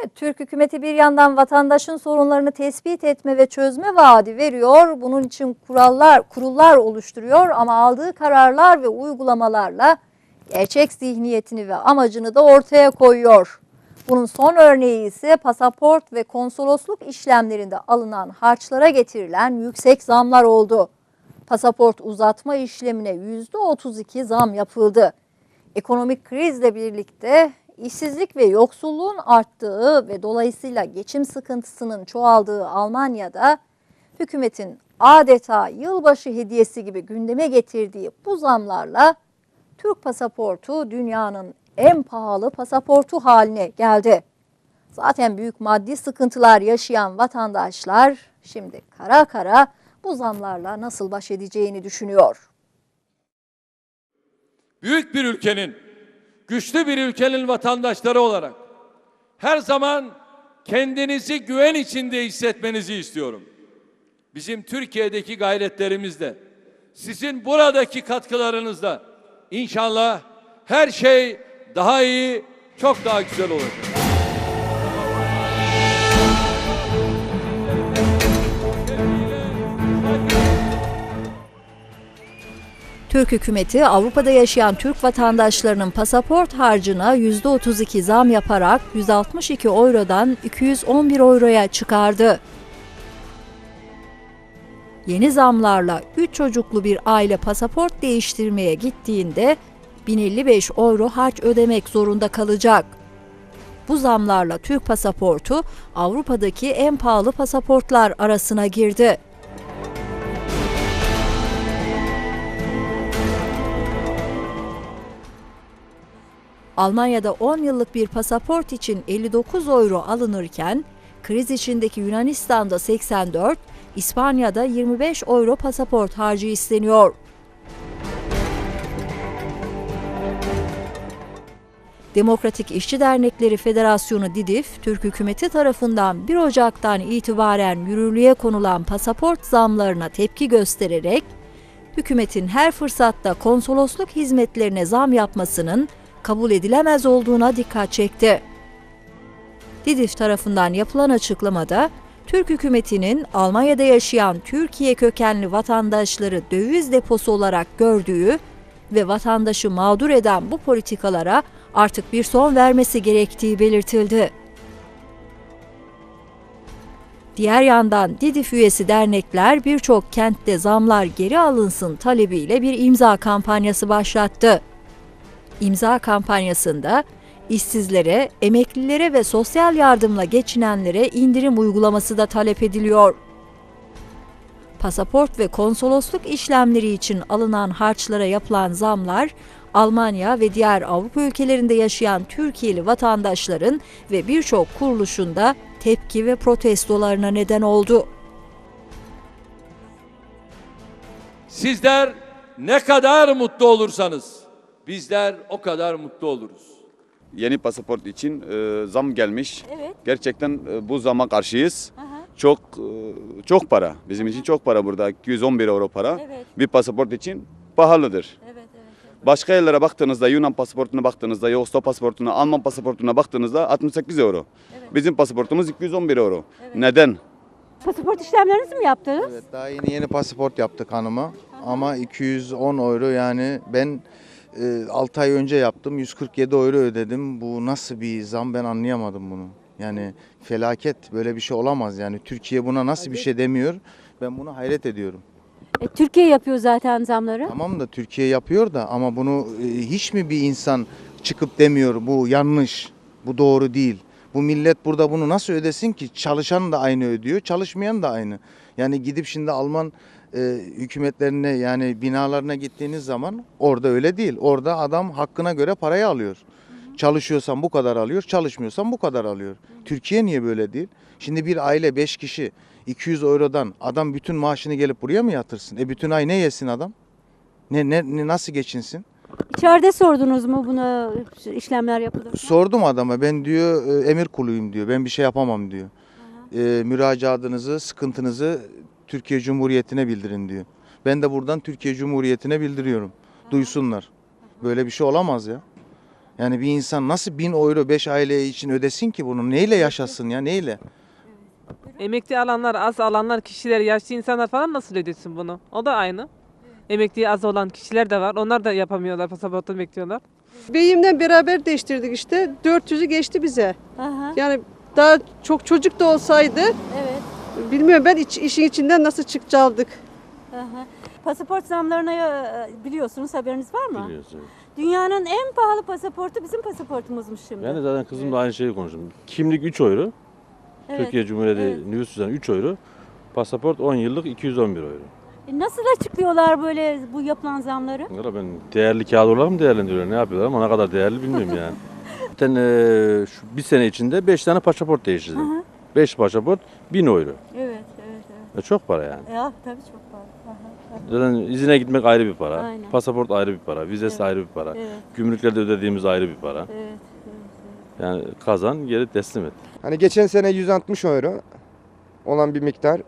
Evet, Türk hükümeti bir yandan vatandaşın sorunlarını tespit etme ve çözme vaadi veriyor. Bunun için kurallar, kurullar oluşturuyor ama aldığı kararlar ve uygulamalarla gerçek zihniyetini ve amacını da ortaya koyuyor. Bunun son örneği ise pasaport ve konsolosluk işlemlerinde alınan harçlara getirilen yüksek zamlar oldu. Pasaport uzatma işlemine %32 zam yapıldı. Ekonomik krizle birlikte işsizlik ve yoksulluğun arttığı ve dolayısıyla geçim sıkıntısının çoğaldığı Almanya'da hükümetin adeta yılbaşı hediyesi gibi gündeme getirdiği bu zamlarla Türk pasaportu dünyanın en pahalı pasaportu haline geldi. Zaten büyük maddi sıkıntılar yaşayan vatandaşlar şimdi kara kara bu zamlarla nasıl baş edeceğini düşünüyor. büyük bir ülkenin, güçlü bir ülkenin vatandaşları olarak her zaman kendinizi güven içinde hissetmenizi istiyorum. Bizim Türkiye'deki gayretlerimizle, sizin buradaki katkılarınızla inşallah her şey daha iyi, çok daha güzel olacak. Türk hükümeti Avrupa'da yaşayan Türk vatandaşlarının pasaport harcına %32 zam yaparak 162 eurodan 211 euroya çıkardı. Yeni zamlarla 3 çocuklu bir aile pasaport değiştirmeye gittiğinde 1055 euro harç ödemek zorunda kalacak. Bu zamlarla Türk pasaportu Avrupa'daki en pahalı pasaportlar arasına girdi. Almanya'da 10 yıllık bir pasaport için 59 euro alınırken kriz içindeki Yunanistan'da 84, İspanya'da 25 euro pasaport harcı isteniyor. Demokratik İşçi Dernekleri Federasyonu DİDİF, Türk hükümeti tarafından 1 Ocak'tan itibaren yürürlüğe konulan pasaport zamlarına tepki göstererek, hükümetin her fırsatta konsolosluk hizmetlerine zam yapmasının kabul edilemez olduğuna dikkat çekti. DİDİF tarafından yapılan açıklamada, Türk hükümetinin Almanya'da yaşayan Türkiye kökenli vatandaşları döviz deposu olarak gördüğü ve vatandaşı mağdur eden bu politikalara artık bir son vermesi gerektiği belirtildi. Diğer yandan DİDİF üyesi dernekler birçok kentte zamlar geri alınsın talebiyle bir imza kampanyası başlattı. İmza kampanyasında işsizlere, emeklilere ve sosyal yardımla geçinenlere indirim uygulaması da talep ediliyor. Pasaport ve konsolosluk işlemleri için alınan harçlara yapılan zamlar Almanya ve diğer Avrupa ülkelerinde yaşayan Türkiye'li vatandaşların ve birçok kuruluşunda tepki ve protestolarına neden oldu. Sizler ne kadar mutlu olursanız bizler o kadar mutlu oluruz. Yeni pasaport için e, zam gelmiş. Evet. Gerçekten e, bu zama karşıyız. Çok e, çok para. Bizim için çok para burada. 211 euro para. Evet. Bir pasaport için pahalıdır. Evet, evet. Başka yerlere baktığınızda Yunan pasaportuna baktığınızda, Yugoslav pasaportuna, Alman pasaportuna baktığınızda 68 euro. Bizim pasaportumuz 211 euro. Neden? Pasaport işlemlerinizi mi yaptınız? Evet daha yeni yeni pasaport yaptık hanıma. Ama 210 euro yani ben 6 ay önce yaptım 147 euro ödedim. Bu nasıl bir zam ben anlayamadım bunu. Yani felaket böyle bir şey olamaz yani Türkiye buna nasıl bir şey demiyor. Ben bunu hayret ediyorum. E, Türkiye yapıyor zaten zamları. Tamam da Türkiye yapıyor da ama bunu e, hiç mi bir insan çıkıp demiyor bu yanlış, bu doğru değil. Bu millet burada bunu nasıl ödesin ki? Çalışan da aynı ödüyor, çalışmayan da aynı. Yani gidip şimdi Alman e, hükümetlerine yani binalarına gittiğiniz zaman orada öyle değil. Orada adam hakkına göre parayı alıyor. Çalışıyorsan bu kadar alıyor, çalışmıyorsan bu kadar alıyor. Türkiye niye böyle değil? Şimdi bir aile 5 kişi 200 eurodan adam bütün maaşını gelip buraya mı yatırsın? E bütün ay ne yesin adam? Ne, ne, ne nasıl geçinsin? İçeride sordunuz mu buna işlemler yapılır? Sordum adama ben diyor e, emir kuluyum diyor. Ben bir şey yapamam diyor. E, müracaatınızı, sıkıntınızı Türkiye Cumhuriyeti'ne bildirin diyor. Ben de buradan Türkiye Cumhuriyeti'ne bildiriyorum. Duysunlar. Böyle bir şey olamaz ya. Yani bir insan nasıl 1000 euro 5 aile için ödesin ki bunu? Neyle yaşasın ya neyle? Emekli alanlar, az alanlar, kişiler, yaşlı insanlar falan nasıl ödesin bunu? O da aynı. Emekli az olan kişiler de var. Onlar da yapamıyorlar, pasaportunu bekliyorlar. Beyimle beraber değiştirdik işte. 400'ü geçti bize. Aha, Yani daha çok çocuk da olsaydı evet. Bilmiyorum ben iç- işin içinden nasıl çıkacaktık. Pasaport zamlarına e, biliyorsunuz haberiniz var mı? Biliyoruz, evet. Dünyanın en pahalı pasaportu bizim pasaportumuzmuş şimdi. Ben de zaten kızımla aynı şeyi konuştum. Kimlik 3 euro. Evet. Türkiye Cumhuriyeti evet. nüfus cüzdanı 3 euro. Pasaport 10 yıllık 211 euro. E, Nasıl açıklıyorlar böyle bu yapılan zamları? Valla ben değerli kağıt olarak mı değerlendiriyorlar? Ne yapıyorlar ama ne kadar değerli bilmiyorum yani. Zaten eee, şu bir sene içinde 5 tane pasaport değiştirdim. 5 pasaport 1000 euro. Evet, evet, evet. E çok para yani. Ya tabii çok pahalı. Aha, Zaten izine gitmek ayrı bir para. Aynen. Pasaport ayrı bir para. Vizesi Evet. ayrı bir para. Evet, Gümrüklerde ödediğimiz ayrı bir para. evet. Yani kazan geri teslim et. Hani geçen sene 160 euro olan bir miktar.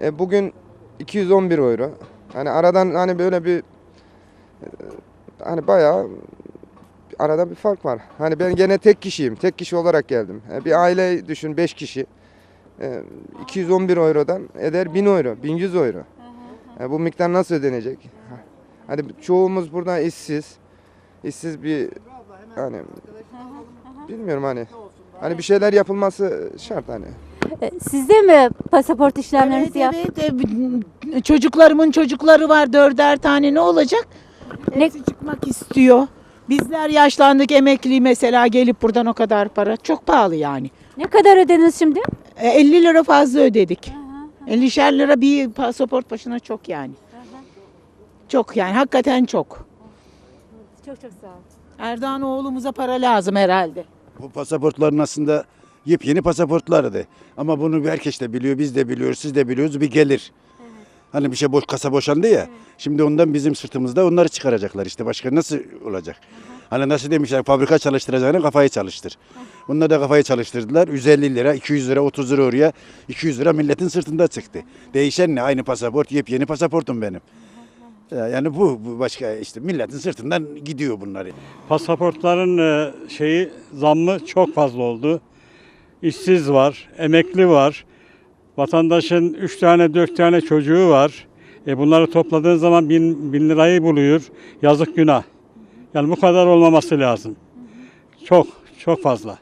E, bugün 211 euro. Hani aradan hani böyle bir e, hani bayağı arada bir fark var. Hani ben gene tek kişiyim. Tek kişi olarak geldim. E, bir aile düşün 5 kişi. E, 211 eurodan eder 1000 euro, 1100 euro. E, bu miktar nasıl ödenecek? Hani çoğumuz burada işsiz. İşsiz bir hani bilmiyorum hani. Hani bir şeyler yapılması şart hani. E, Siz de mi pasaport işlemlerinizi Evet, evet, e, çocuklarımın çocukları var dörder tane ne olacak? Ne- Hepsi çıkmak istiyor. Bizler yaşlandık emekli mesela gelip buradan o kadar para. Çok pahalı yani. Ne kadar ödediniz şimdi? E, 50 lira fazla ödedik. 50'şer lira bir pasaport başına çok yani. Çok yani hakikaten çok. Çok çok sağ olun. Erdoğan oğlumuza para lazım herhalde. Bu pasaportların aslında yepyeni pasaportlardı. Ama bunu herkes de biliyor, biz de biliyoruz, siz de biliyoruz. Bir gelir. Hani bir şey boş kasa boşandı ya. Şimdi ondan bizim sırtımızda onları çıkaracaklar işte. Başka nasıl olacak? Hani nasıl demişler fabrika çalıştıracağını kafayı çalıştır. Bunlar da kafayı çalıştırdılar. 150 lira, 200 lira, 30 lira oraya. 200 lira milletin sırtında çıktı. Değişen ne? Aynı pasaport, yepyeni pasaportum benim. Ya Yani bu, bu başka işte milletin sırtından gidiyor bunları. Pasaportların e, şeyi zammı çok fazla oldu. İşsiz var, emekli var. Vatandaşın 3 tane 4 tane çocuğu var. E bunları topladığın zaman bin, bin lirayı buluyor. Yazık günah. Yani bu kadar olmaması lazım. Çok, çok fazla.